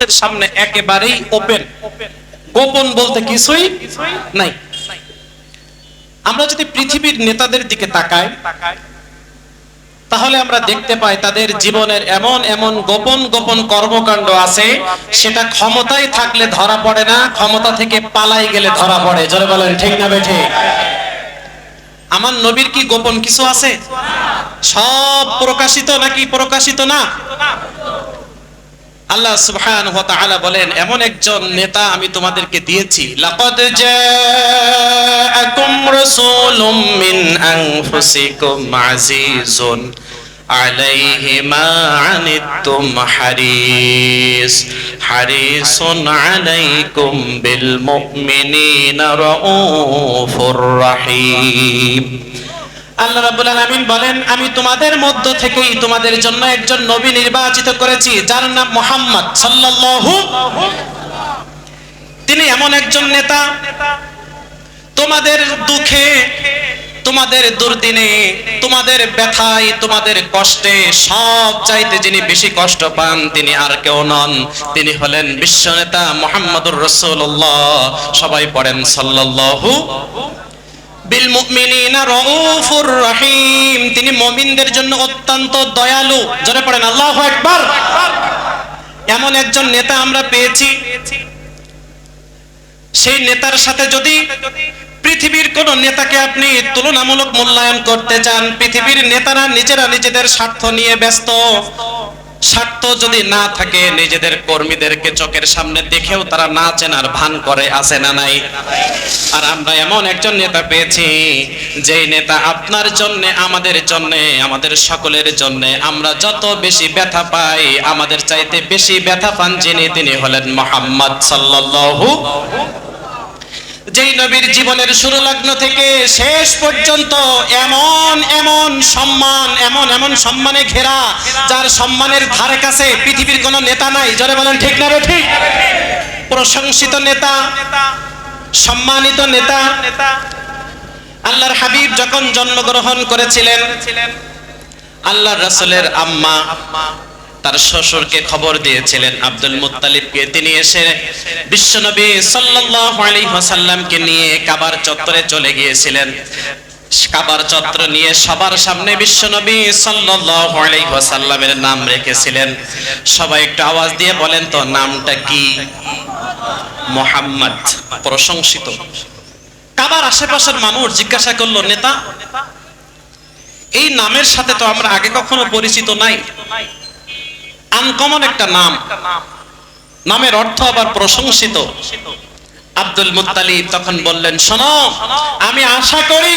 আমাদের সামনে একেবারেই ওপেন গোপন বলতে কিছুই নাই। আমরা যদি পৃথিবীর নেতাদের দিকে তাকাই, তাহলে আমরা দেখতে পাই তাদের জীবনের এমন এমন গোপন গোপন কর্মকাণ্ড আছে, সেটা ক্ষমতায় থাকলে ধরা পড়ে না, ক্ষমতা থেকে পালাই গেলে ধরা পড়ে। জোরে বলেন, ঠিক না বেঠে আমার নবীর কি গোপন কিছু আছে? সব প্রকাশিত নাকি প্রকাশিত না? আল্লাহ সুবহানাহু ওয়া তাআলা বলেন, এমন একজন নেতা আমি তোমাদেরকে দিয়েছি। লাকাদ জাআকুম রাসূলুম মিন আনফুসিকুম আজিজুন আলাইহি মা আনিতুম হারিস। হারিসুন আলাইকুম বিল মুমিনিনা রাউফুর রাহিম। আল্লাহ রাব্বুল আলামিন বলেন, আমি তোমাদের মধ্য থেকেই তোমাদের জন্য একজন নবী নির্বাচিত করেছি, যার নাম মুহাম্মদ সাল্লাল্লাহু তিনি এমন একজন নেতা। তোমাদের দুঃখে, তোমাদের দুর্দিনে, তোমাদের ব্যথায়, তোমাদের কষ্টে সব চাইতে যিনি বেশি কষ্ট পান তিনি আর কেউ নন। তিনি হলেন বিশ্ব নেতা মোহাম্মদুর রসুল্লাহ সবাই পড়েন সাল্লাল্লাহু বিল রহিম। তিনি মুমিনদের জন্য অত্যন্ত দয়ালু। জোরে পড়েন, আল্লাহু আকবার। এমন একজন নেতা আমরা পেয়েছি। সেই নেতার সাথে যদি পৃথিবীর কোন নেতাকে আপনি তুলনামূলক মূল্যায়ন করতে চান, পৃথিবীর নেতারা নিজেরা নিজেদের স্বার্থ নিয়ে ব্যস্ত। স্বার্থ যদি না থাকে, নিজেদের কর্মীদেরকে চোখের সামনে দেখেও তারা না চেনার ভান করে, আছে না নাই? আর আমরা এমন একজন নেতা পেয়েছি, যেই নেতা আপনার জন্য, আমাদের জন্য, আমাদের সকলের জন্য। আমরা যত বেশি ব্যথা পাই, আমাদের চাইতে বেশি ব্যথা পান যিনি, তিনি হলেন মোহাম্মদ সাল্লাল্লাহু যেই নবীর জীবনের শুরু লগ্ন থেকে শেষ পর্যন্ত এমন এমন সম্মান, এমন এমন সম্মানে ঘেরা, যার সম্মানের ধারে কাছে পৃথিবীর কোনো নেতা নাই। জোরে বলেন, ঠিক না ঠিক? প্রশংসিত নেতা, সম্মানিত নেতা, আল্লাহর হাবিব যখন জন্মগ্রহণ করেছিলেন, আল্লাহর রাসূলের আম্মা তার শ্বশুরকে খবর দিয়েছিলেন আব্দুল মুত্তালিবকে। তিনি এসে বিশ্বনবী সাল্লাল্লাহু আলাইহি নিয়ে কাবার চত্বরে চলে গিয়েছিলেন। কাবার চত্বর নিয়ে সবার সামনে বিশ্বনবী সাল্লাল্লাহু নাম রেখেছিলেন। সবাই একটু আওয়াজ দিয়ে বলেন তো, নামটা কি? মোহাম্মদ। প্রশংসিত। কাবার আশেপাশের মানুষ জিজ্ঞাসা করল, নেতা, এই নামের সাথে তো আমরা আগে কখনো পরিচিত নাই। আনকমন একটা নাম। নামের অর্থ আবার প্রশংসিত। আব্দুল মুত্তালিব তখন বললেন, শোনো, আমি আশা করি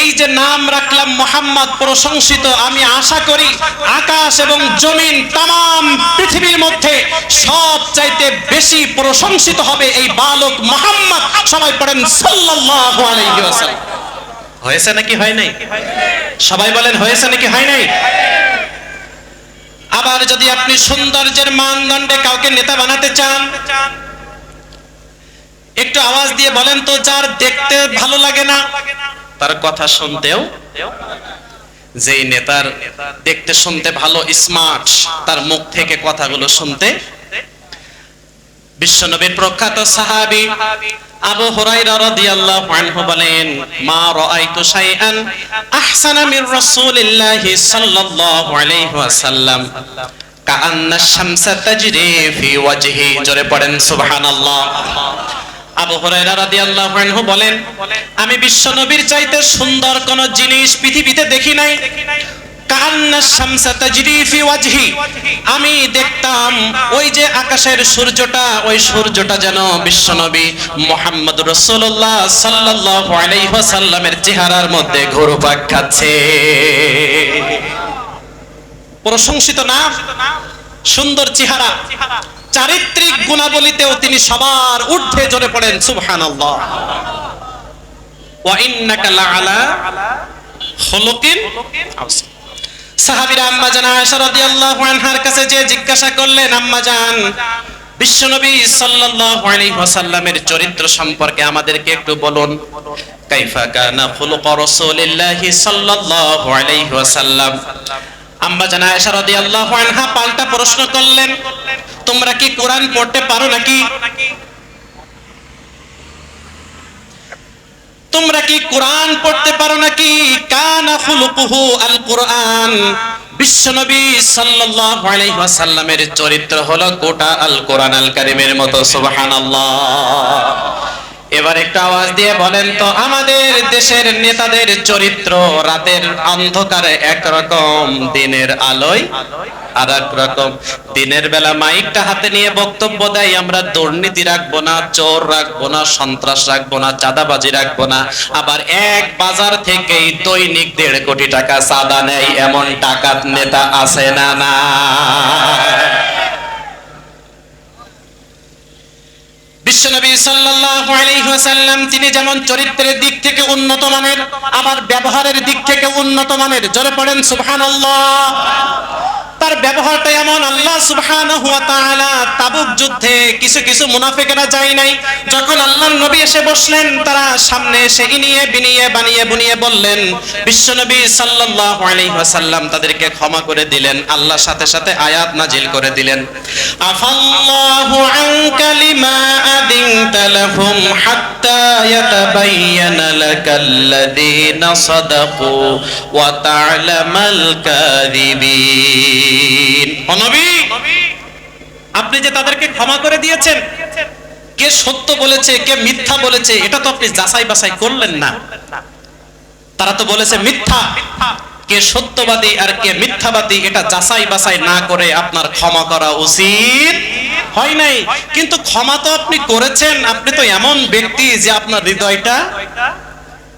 এই যে নাম রাখলাম মোহাম্মদ প্রশংসিত, আমি আশা করি আকাশ এবং জমিন তাম পৃথিবীর মধ্যে সব চাইতে বেশি প্রশংসিত হবে এই বালক মোহাম্মদ। সবাই পড়েন, সাল্লাল্লাহু হয়েছে নাকি হয় নাই? সবাই বলেন, হয়েছে নাকি হয় নাই? আবার যদি আপনি সৌন্দর্যের মানদণ্ডে কাউকে নেতা বানাতে চান, একটু আওয়াজ দিয়ে বলেন তো, যার দেখতে ভালো লাগে না, তার কথা শুনতেও যেই নেতার দেখতে শুনতে ভালো স্মার্ট তার মুখ থেকে কথাগুলো শুনতে। বিশ্বনবীর প্রখ্যাত সাহাবী আবু হুরায়রা রাদিয়াল্লাহু আনহু বলেন, মা রাআইতু শাইআন আহসানা মির রাসূলিল্লাহি সাল্লাল্লাহু আলাইহি ওয়াসাল্লাম। কাআন্না শামসা তাজরি ফি ওয়াজহি। জোরে পড়েন, সুবহানাল্লাহ। আবু হুরায়রা রাদিয়াল্লাহু আনহু বলেন, আমি বিশ্বনবীর চাইতে সুন্দর কোন জিনিস পৃথিবীতে দেখি নাই। আমি দেখতাম ওই যে আকাশের সূর্যটা, ওই সূর্যটা যেন বিশ্বনবী মুহাম্মদ রাসূলুল্লাহ সাল্লাল্লাহু আলাইহি চেহারার মধ্যে ঘুরপাক খাচ্ছে। প্রশংসিত নাম, সুন্দর চেহারা, চারিত্রিক গুণাবলীতেও তিনি সবার ঊর্ধ্বে জোরে পড়েন, সুবহানাল্লাহ। ওয়া ইন্নাকা লাআলা খুলুকিন আযীম সাহাবীরা আম্মা জান আয়েশা রাদিয়াল্লাহু আনহার কাছে যে জিজ্ঞাসা করলেন, আম্মা জান, বিশ্বনবী সাল্লাল্লাহু আলাইহি ওয়াসাল্লামের চরিত্র সম্পর্কে আমাদেরকে একটু বলুন। কাইফা কানা খুলুক রাসূলিল্লাহি সাল্লাল্লাহু আলাইহি ওয়াসাল্লাম। আম্মা জান আয়েশা রাদিয়াল্লাহু আনহা পাল্টা প্রশ্ন করলেন, তোমরা কি কোরআন পড়তে পারো নাকি? তোমরা কি কোরআন পড়তে পারো নাকি? কানা খুলুকুহু আল কোরআন। বিশ্বনবী সাল্লাল্লাহু আলাইহি চরিত্র হলো গোটা আল কোরআন আল কারিমের মতো, সুবহানাল্লাহ। এবার একটা আওয়াজ দিয়ে বলেন তো, আমাদের দেশের নেতাদের চরিত্র রাতের অন্ধকারে একরকম, দিনের আলোয় আর রকম দিনের বেলা মাইকটা হাতে নিয়ে বক্তব্য দেয়, আমরা দুর্নীতি রাখব না, চোর রাখব না, সন্ত্রাস রাখব না, চাঁদাবাজি রাখব না। আবার এক বাজার থেকেই দৈনিক দেড় কোটি টাকা চাঁদা নেয়, এমন টাকাত নেতা আছে না না বিশ্বনবী আলাইহি তিনি যেমন চরিত্রের দিক থেকে উন্নত মানের আবার ব্যবহারের দিক থেকে উন্নত মানের, জোরে পড়েন সুবহানাল্লাহ। তার ব্যবহারটা এমন, আল্লাহ সুবহানাহু ওয়া তাবুক যুদ্ধে কিছু কিছু মুনাফিকরা যায় নাই। যখন আল্লাহর নবী এসে বসলেন, তারা সামনে এসে ইনিয়ে বিনিয়ে বানিয়ে বুনিয়ে বললেন বিশ্বনবী সাল্লাল্লাহু আলাইহি তাদেরকে ক্ষমা করে দিলেন, আল্লাহর সাথে সাথে আয়াত নাজিল করে দিলেন। আফাল্লাহু আনকা লিমা আদিনতা আপনি যে তাদেরকে ক্ষমা করে দিয়েছেন, কে সত্য বলেছে, কে মিথ্যা বলেছে, এটা তো আপনি যাচাই বাছাই করলেন না। তারা তো বলেছে মিথ্যা। কে সত্যবাদী আর কে মিথ্যাবাদী, এটা যাচাই বাছাই না করে আপনার ক্ষমা করা উচিত। হয় নাই? কিন্তু ক্ষমা তো আপনি করেছেন। আপনি তো এমন ব্যক্তি যে আপনার হৃদয়টা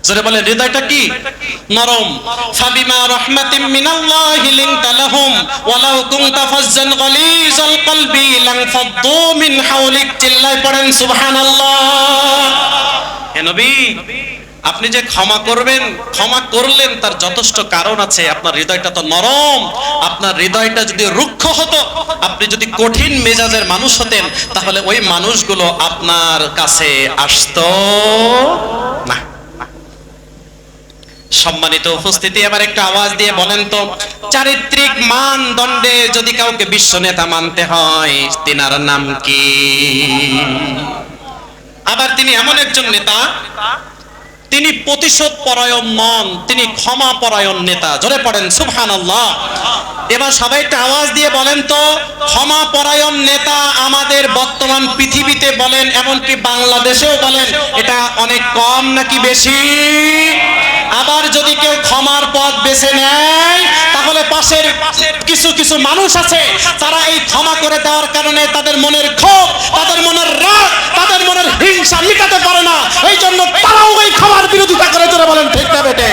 জোরে বলে হৃদয়টা কি? নরম। ফাবিমা রাহমাতিম মিনাল্লাহি লিনতা লাহুম, ওয়ালাউ কুনতা ফাজ্জান গালিজাল কলবি লান মিন হাওলিক চিল্লায় পড়েন, সুবহানাল্লাহ। হে নবী, আপনি যে ক্ষমা করবেন, ক্ষমা করলেন, তার যথেষ্ট কারণ আছে। আপনার হৃদয়টা তো নরম। আপনার হৃদয়টা যদি রুক্ষ হতো, আপনি যদি কঠিন মেজাজের মানুষ হতেন, তাহলে ওই মানুষগুলো আপনার কাছে আসতো না। সম্মানিত উপস্থিতি, এবার একটা আওয়াজ দিয়ে বলেন তো, চারিত্রিক মানদণ্ডে যদি কাউকে বিশ্ব নেতা মানতে হয়, তিনার নাম কি? আবার তিনি এমন একজন নেতা তিনি প্রতিশোধ পরায়ণ নন, তিনি ক্ষমা পরায়ণ নেতা। জোরে পড়েন, সুবহানাল্লাহ। এবার সবাই একটা আওয়াজ দিয়ে বলেন তো, ক্ষমা পরায়ণ নেতা আমাদের বর্তমান পৃথিবীতে বলেন, এমনকি বাংলাদেশেও বলেন, এটা অনেক কম নাকি বেশি? আবার যদি কেউ ক্ষমার পথ বেছে নেয়, তাহলে পাশের কিছু কিছু মানুষ আছে, তারা এই ক্ষমা করে দেওয়ার কারণে তাদের মনের ক্ষোভ, তাদের মনের রাগ, তাদের মনের হিংসা মিটাতে পারে না। এই জন্য তারাও এই ক্ষমার বিরোধিতা করে তোরা বলেন, ঠিক না বেটে?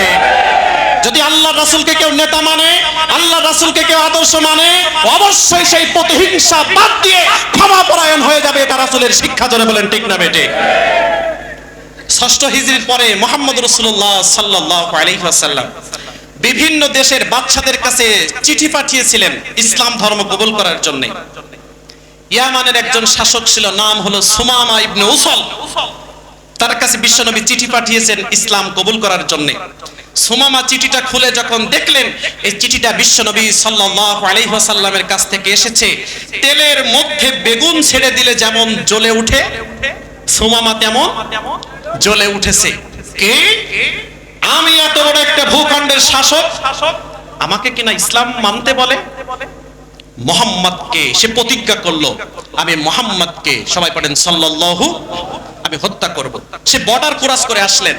যদি আল্লাহ রাসুলকে কেউ নেতা মানে আল্লাহ রাসুলকে কেউ আদর্শ মানে অবশ্যই সেই প্রতিহিংসা বাদ দিয়ে ক্ষমা পরায়ণ হয়ে যাবে এটা রাসুলের শিক্ষা ধরে বলেন, ঠিক না বেটে? ষষ্ঠ হিজরির পরে মোহাম্মদ রসুল্লাহ সাল্লাহ আলহিহাসাল্লাম বিভিন্ন দেশের বাচ্চাদের কাছে চিঠি পাঠিয়েছিলেন ইসলাম ধর্ম কবুল করার জন্য। ইয়ামানের একজন শাসক ছিল, নাম হলো সুমামা ইবনে উসল। তার কাছে বিশ্বনবী চিঠি পাঠিয়েছেন ইসলাম কবুল করার জন্য। সুমামা চিঠিটা খুলে যখন দেখলেন, এই চিঠিটা বিশ্বনবী সাল্লাল্লাহু আলাইহি ওয়াসাল্লামের কাছ থেকে এসেছে। তেলের মধ্যে বেগুন ছেড়ে দিলে যেমন জ্বলে উঠে, সুমামা তেমন জ্বলে উঠেছে। কে? আমি এত বড় একটা ভূখণ্ডের শাসক। আমাকে কিনা ইসলাম মানতে বলে? মোহাম্মদকে সে প্রতিজ্ঞা করল। আমি মোহাম্মদকে, সবাই পড়েন, সাল্লাল্লাহু আমি হত্যা করব। সে বর্ডার ক্রস করে আসলেন।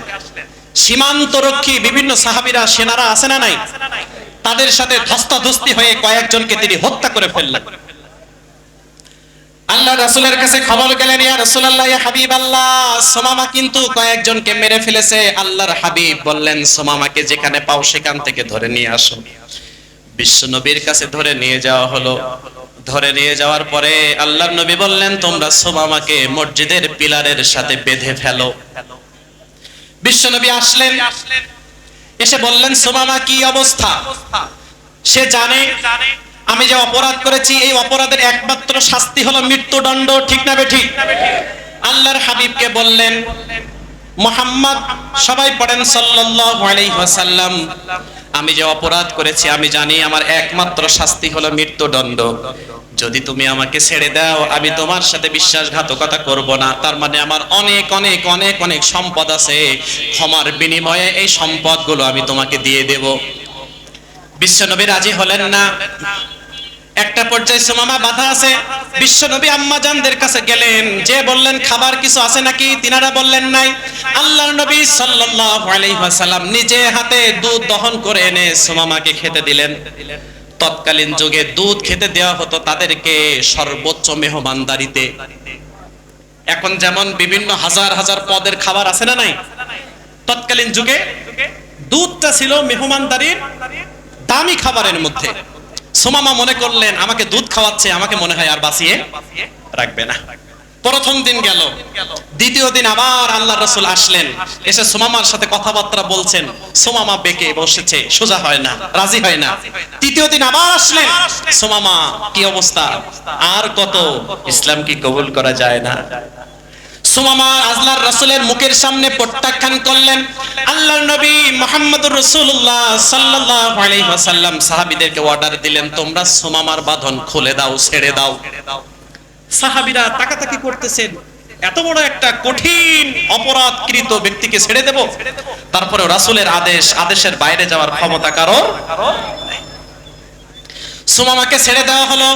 সীমান্ত রক্ষী বিভিন্ন সাহাবীরা, সেনারা আছে না নাই? তাদের সাথে ধস্তাধস্তি হয়ে কয়েকজনকে তিনি হত্যা করে ফেললেন। আল্লাহ রাসূলের কাছে খবর গেলেন, ইয়া রাসূলুল্লাহ, ইয়া হাবিবাল্লাহ, সুমামা কিন্তু কয়েকজনকে মেরে ফেলেছে। আল্লাহর হাবিব বললেন, সোমামাকে যেখানে পাও সেখান থেকে ধরে নিয়ে আসো। বিশ্ব নবীর কাছে ধরে নিয়ে যাওয়া হলো। ধরে নিয়ে যাওয়ার পরে আল্লাহর নবী বললেন, তোমরা সুমামাকে মসজিদের পিলারের সাথে বেঁধে ফেলো। বিশ্ব নবী আসলেন। এসে বললেন, সুমামা, কি অবস্থা? সে জানে, আমি যে অপরাধ করেছি, এই অপরাধের একমাত্র শাস্তি হলো মৃত্যুদণ্ড, ঠিক না বেঠিক? আল্লাহর হাবিবকে বললেন, মোহাম্মদ, সবাই পড়েন সাল্লাল্লাহু আলাইহি ওয়াসাল্লাম। আমি যে অপরাধ করেছি, আমি জানি আমার একমাত্র শাস্তি হলো মৃত্যুদণ্ড। যদি তুমি আমাকে ছেড়ে দাও, আমি তোমার সাথে বিশ্বাসঘাতকতা করব না। তার মানে আমার অনেক অনেক অনেক অনেক সম্পদ আছে। ক্ষমার বিনিময়ে এই সম্পদগুলো আমি তোমাকে দিয়ে দেব। বিশ্বনবী রাজি হলেন না। একটা পর্যায়ে সুমামা বাধা আছে। বিশ্বনবী আম্মাজানদের কাছে গেলেন। যে বললেন, খাবার কিছু আছে নাকি? তিনারা বললেন, নাই। আল্লাহর নবী সাল্লাল্লাহু আলাইহি ওয়াসাল্লাম নিজে হাতে দুধ দহন করে এনে সুমামাকে খেতে দিলেন। তৎকালীন যুগে দুধ খেতে দেওয়া হতো তাদেরকে সর্বোচ্চ মেহমানদারিতে। এখন যেমন বিভিন্ন হাজার হাজার পদের খাবার আছে না নাই? তৎকালীন যুগে দুধটা ছিল মেহমানদারির দামি খাবারের মধ্যে। সোমামা মনে করলেন, আমাকে দুধ খাওয়াচ্ছে, আমাকে মনে হয় আর বাঁচিয়ে রাখবে না। প্রথম দিন গেল। দ্বিতীয় দিন আবার আল্লাহ রসুল আসলেন। এসে সোমামার সাথে কথাবার্তা বলছেন। সোমামা বেঁকে বসেছে, সোজা হয় না, রাজি হয় না। তৃতীয় দিন আবার আসলেন। সোমামা, কি অবস্থা? আর কত? ইসলাম কি কবুল করা যায় না? সুমামা আজলার রাসূলের মুখের সামনে প্রত্যাখ্যান করলেন। আল্লাহর নবী সাল্লাল্লাহু আলাইহি ওয়াসাল্লাম সাহাবীদেরকে অর্ডার দিলেন, তোমরা সুমামার বাঁধন খুলে দাও, ছেড়ে দাও। সাহাবীরা তাকাতাকি করতেছেন, এত বড় একটা কঠিন অপরাধকৃত ব্যক্তিকে ছেড়ে দেব? তারপরে রাসূলের আদেশ, আদেশের বাইরে যাওয়ার ক্ষমতা কারও সুমামাকে ছেড়ে দেওয়া হলো।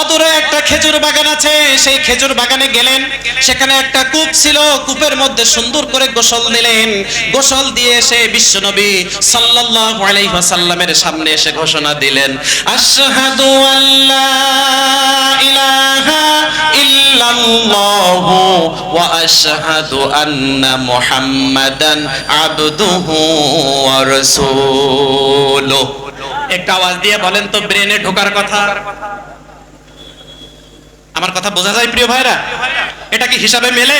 অদূরে একটা খেজুর বাগান আছে, সেই খেজুর বাগানে গেলেন। সেখানে একটা কূপ ছিল, কূপের মধ্যে সুন্দর করে গোসল দিলেন। গোসল দিয়ে এসে বিশ্বনবী সাল্লাল্লাহু আলাইহি ওয়াসাল্লামের সামনে এসে ঘোষণা দিলেন, আশহাদু আল্লা ইলাহা ইল্লাল্লাহু ওয়া আশহাদু আন্না মুহাম্মাদান আবদুহু ওয়া রাসূলুহু। একটা আওয়াজ দিয়ে বলেন তো ব্রেনে ঢোকার কথা। আমার কথা বোঝা যায় প্রিয় ভাইরা? এটা কি হিসাবে মেলে?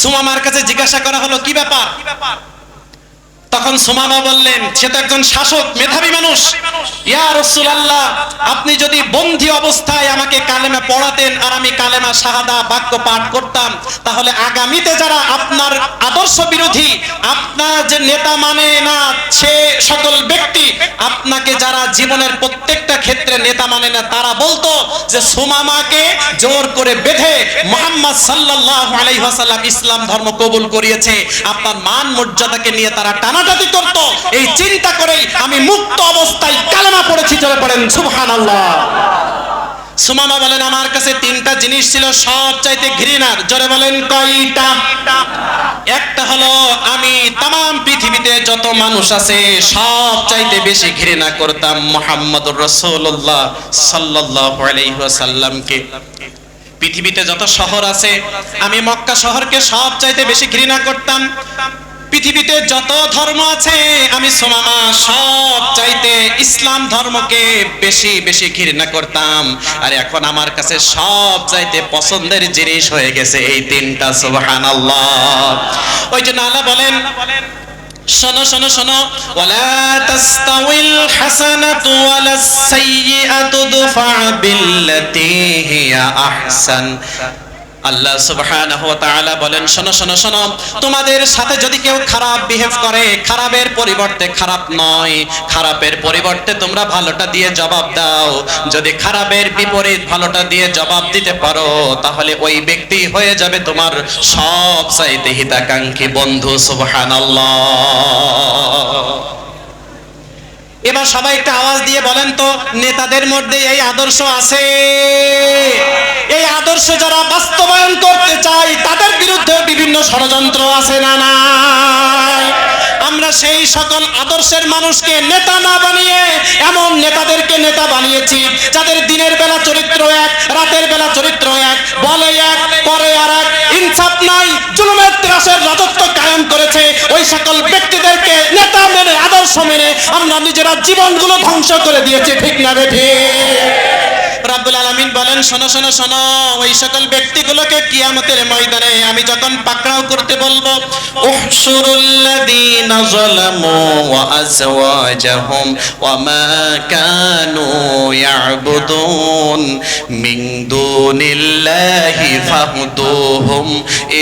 সুমামার কাছে জিজ্ঞাসা করা হলো, কি ব্যাপার? তখন সুমামা বললেন, সে তো একজন শাসক, মেধাবী মানুষ। ইয়া রাসূলুল্লাহ, আপনি যদি বন্দী অবস্থায় আমাকে কালেমা পড়াতেন আর আমি কালেমা শাহাদা বাক্য পাঠ করতাম, তাহলে আগামীতে যারা আপনার আদর্শ বিরোধী, আপনার যে নেতা মানে না, সে সকল ব্যক্তি, আপনাকে যারা জীবনের প্রত্যেকটা ক্ষেত্রে নেতা মানে না, তারা বলতো যে সুমামাকে জোর করে বেঁধে মোহাম্মদ সাল্লাল্লাহু আলাইহি ওয়াসাল্লাম ইসলাম ধর্ম কবুল করিয়েছে। আপনার মান মর্যাদাকে নিয়ে তারা টানাটানি করত। এই চিন্তা করেই আমি মুক্ত অবস্থায় কালেমা পড়েছি চলে পড়েন সুবহানাল্লাহ। সুমামা বলেন, আমার কাছে তিনটা জিনিস ছিল, সব চাইতে ঘৃণার। জোরে বলেন, কয়টা? একটা হলো, আমি তাম পৃথিবীতে যত মানুষ আছে, সব চাইতে বেশি ঘৃণা করতাম মোহাম্মদুর রসুল্লাহ সাল্লাল্লাহু আলাইহি পৃথিবীতে যত শহর আছে, আমি মক্কা শহরকে সব চাইতে বেশি ঘৃণা করতাম। পৃথিবীতে যত ধর্ম আছে, আমি সোমামা সব চাইতে ইসলাম ধর্মকে বেশি বেশি ঘৃণা করতাম। আর এখন আমার কাছে সব চাইতে পছন্দের জিনিস হয়ে গেছে এই তিনটা, সুবহানাল্লাহ। ওই জন্য আল্লাহ বলেন, শোনো শোনো শোনো, ওয়ালা হাসানাতু সাইয়্যাতু দুফা বিল্লাতি হিয়া আহসান। আল্লাহ সুবহানাহু ওয়া তাআলা বলেন, শোনো শোনো শোনো, তোমাদের সাথে যদি কেউ খারাপ বিহেভ করে, খারাপের পরিবর্তে খারাপ নয়। খারাপের পরিবর্তে তোমরা ভালোটা দিয়ে জবাব দাও। যদি খারাপের বিপরীত ভালোটা দিয়ে জবাব দিতে পারো, তাহলে ওই ব্যক্তি হয়ে যাবে তোমার সব চাইতে হিতাকাঙ্ক্ষী বন্ধু, সুবহানাল্লাহ। এবার সবাই একটা আওয়াজ দিয়ে বলেন তো, নেতাদের মধ্যে এই আদর্শ আছে? এই আদর্শ যারা বাস্তবায়ন করতে চায়, তাদের বিরুদ্ধে বিভিন্ন ষড়যন্ত্র আছে না না আমরা সেই সকল আদর্শের মানুষকে নেতা না বানিয়ে, এমন নেতাদেরকে নেতা বানিয়েছি, যাদের দিনের বেলা চরিত্র এক, রাতের বেলা চরিত্র এক, বলে এক, করে আর এক, ইনসাফ নাই, জুলুমের ত্রাসের রাজত্ব কায়েম করেছে। ওই সকল ব্যক্তিদেরকে নেতা মেনে, আদর্শ মেনে আমরা নিজেরা জীবনগুলো ধ্বংস করে দিয়েছি, ঠিক না বেঠি রাব্বুল আলামিন বলেন, শোনো শোনো শোনো, ওই সকল ব্যক্তিগুলোকে কিয়ামতের ময়দানে আমি যখন পাকড়াও করতে বলব উহশুরুল্লাযীনা যালামু ওয়া আজওয়াজাহুম ওয়া মা কানু ইয়াবুদুন মিন দুনিল্লাহি ফাহদুহুম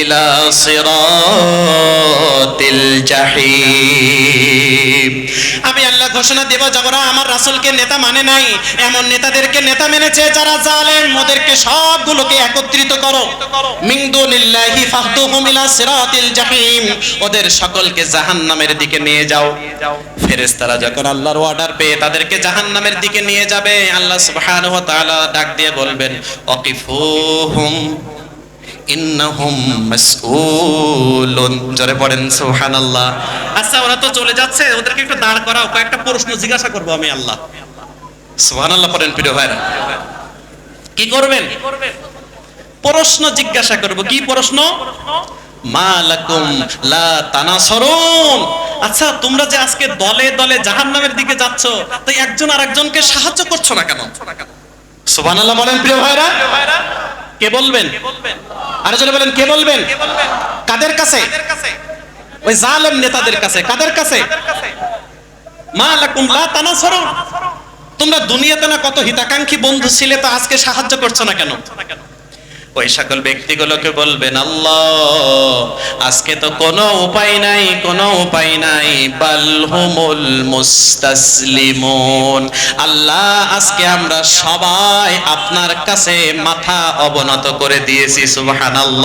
ইলা সিরাতিল জাহিম। আল্লাহ ঘোষণা দেব যারা আমার রাসূলকে নেতা মানে নাই। এমন নেতাদেরকে নেতা মেনেছে যারা জালেম, ওদেরকে সবগুলোকে একত্রিত করো। মিন দুনিল্লাহি ফাহদুহুম ইলা সিরাতিল জাহিম। ওদের সকলকে জাহান্নামের দিকে নিয়ে যাও। ফেরেশতারা যখন আল্লাহর অর্ডার পেয়ে তাদেরকে জাহান্নামের দিকে নিয়ে যাবে, আল্লাহ সুবহানাহু ওয়া তাআলা ডাক দিয়ে বলবেন অকিফুহুম আচ্ছা ওরা তো চলে যাচ্ছে, ওদেরকে একটু দাঁড় করাও প্রশ্ন জিজ্ঞাসা করব আমি কি প্রশ্ন জিজ্ঞাসা কি প্রশ্ন? আচ্ছা তোমরা যে আজকে দলে দলে জাহান্নামের দিকে যাচ্ছ, তাই একজন আরেকজনকে সাহায্য করছ না কেন? সুবহানাল্লাহ বলেন, প্রিয় ভাইরা। কে বলবেন? আরও জোরে বলেন, কে বলবেন? কাদের কাছে? ওই জালেম নেতাদের কাছে, কাদের কাছে? মা লাকুম লা তানাসরুন। তোমরা দুনিয়াতে না কত হিতাকাঙ্ক্ষী বন্ধু ছিলে তো আজকে সাহায্য করছ না কেন? ওই সকল ব্যক্তিগুলোকে বলবেন, আল্লাহ, আজকে তো কোনো উপায় নাই, কোনো উপায় নাই। বালহুমুল মুস্তাসলিমুন। আল্লাহ, আজকে আমরা সবাই আপনার কাছে মাথা অবনত করে দিয়েছি, সুবহানাল্লাহ।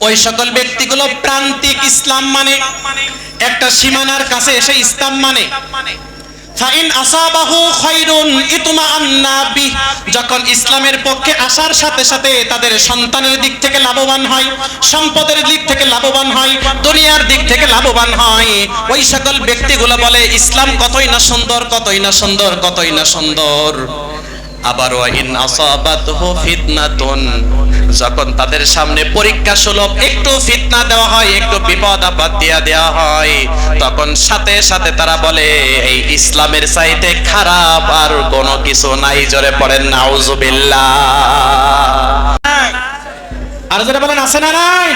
ওই সকল ব্যক্তিগুলো প্রান্তিক ইসলাম মানে। একটা সীমানার কাছে এসে ইসলাম মানে। যখন ইসলামের পক্ষে আসার সাথে সাথে তাদের সন্তানের দিক থেকে লাভবান হয়, সম্পদের দিক থেকে লাভবান হয়, দুনিয়ার দিক থেকে লাভবান হয়, ওই সকল ব্যক্তিগুলো বলে, ইসলাম কতই না সুন্দর, কতই না সুন্দর, কতই না সুন্দর। আবার ওয়াইন আসাবাতহু ফিতনাতুন। যখন তাদের সামনে পরীক্ষা সুলভ, একটু ফিতনা দেওয়া হয়, একটু বিপদ আপদ দিয়া দেওয়া হয়, তখন সাথে সাথে তারা বলে, এই ইসলামের চাইতে খারাপ আর কোনো কিছু নাই, জোরে পড়েন, নাউজুবিল্লাহ। আর যারা বলেন, আছে না নাই?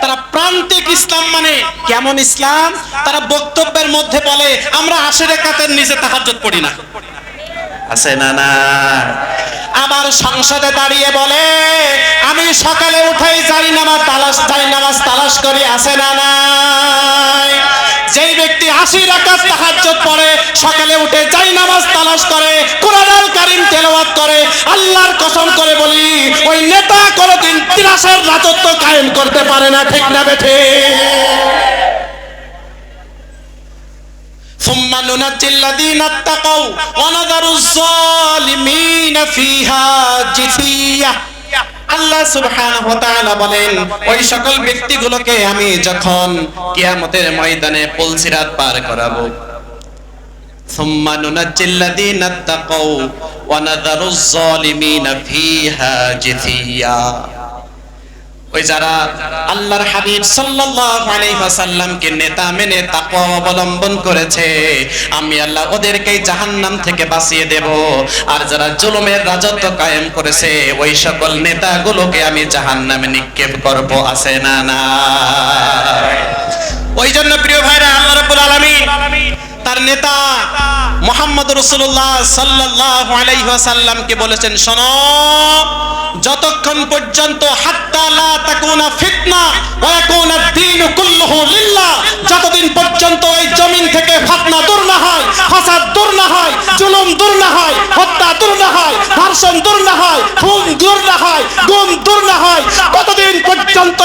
তারা প্রান্তিক ইসলাম মানে কেমন ইসলাম? তারা বক্তব্যের মধ্যে বলে, আমরা আশি রেখাতের নিচে তাহাজ্জুদ পড়ি না। আছে না না আবার সংসদে দাঁড়িয়ে বলে, আমি সকালে উঠেই যাই নামাজ তালাশ যাই নামাজ তালাশ করি, আছে না নাই? যেই ব্যক্তি আশি রাকাত তাহাজ্জুদ পড়ে, সকালে উঠে যাই নামাজ তালাশ করে, কোরআনুল কারীম তেলাওয়াত করে, আল্লাহর কসম করে বলি, ওই নেতা কোনোদিন তিরাশের রাজত্ব কায়েম করতে পারে না, ঠিক না বেঠে? ثم ننجي الذين اتقوا ونذر الظالمين فيها جثيا আল্লাহ সুবহানাহু ওয়া তাআলা বলেন ওই সকল ব্যক্তিগুলোকে আমি যখন কিয়ামতের ময়দানে পুলসিরাত পার করাবো ثم ننجي الذين اتقوا ونذر الظالمين فيها جثيا যারা আল্লাহর হাবিব সাল্লাল্লাহু আলাইহি ওয়াসাল্লামকে নেতা মেনে তাকওয়া অবলম্বন করেছে, আমি আল্লাহ ওদেরকে জাহান্নাম থেকে বাঁচিয়ে দেব। আর যারা জুলুমের রাজত্ব কায়েম করেছে, ওই সকল নেতাগুলোকে আমি জাহান্নামে নিক্ষেপ করব, আছে না না? ওই জন্য প্রিয় ভাইরা, আল্লাহ রাব্বুল আলামিন তার নেতা মোহাম্মদ রসুল্লাহ সাল্লাল্লাহু আলাইহি ওয়াসাল্লামকে বলেছেন, শোনো, যতক্ষণ পর্যন্ত যতদিন পর্যন্ত এই জমিন থেকে ফিতনা দূর না হয়, ফাসাদ দূর না হয় দূর না হয়, হত্যা দূর না হয়, ধর্ষণ দূর না হয়, খুন দূর না হয়, গুম দূর না হয়, ততদিন পর্যন্ত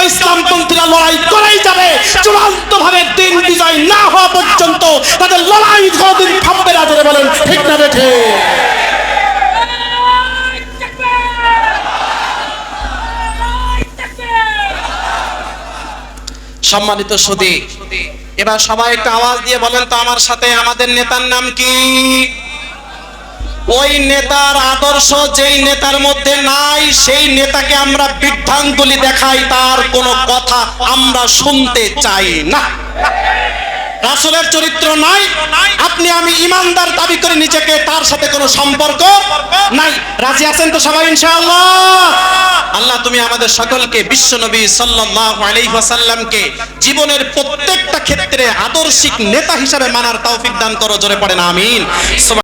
লড়াই করেই যাবে। চূড়ান্ত ভাবে দিন বিজয় না হওয়া পর্যন্ত তাদের লড়াই থামবে না ধরে বলেন, ঠিক না বেঠে সম্মানিত সুদী, এবার সবাই একটু আওয়াজ দিয়ে বলেন তো আমার সাথে, আমাদের নেতার নাম কি? ওই নেতার আদর্শ যেই নেতার মধ্যে নাই, সেই নেতাকে আমরা বৃদ্ধাঙ্গুলি দেখাই, তার কোনো কথা আমরা শুনতে চাই না। রাসূলের চরিত্র নাই। আপনি আমি ইমানদার দাবি করে নিজেকে, তার সাথে কোনো সম্পর্ক নাই। রাজি আছেন তো সবাই, ইনশাআল্লাহ? আল্লাহ, তুমি আমাদের সকলকে বিশ্বনবী সাল্লাল্লাহু আলাইহি ওয়াসাল্লামকে জীবনের প্রত্যেকটা ক্ষেত্রে আদর্শিক নেতা হিসাবে মানার তৌফিক দান করো, জোরে পড়েন আমিন।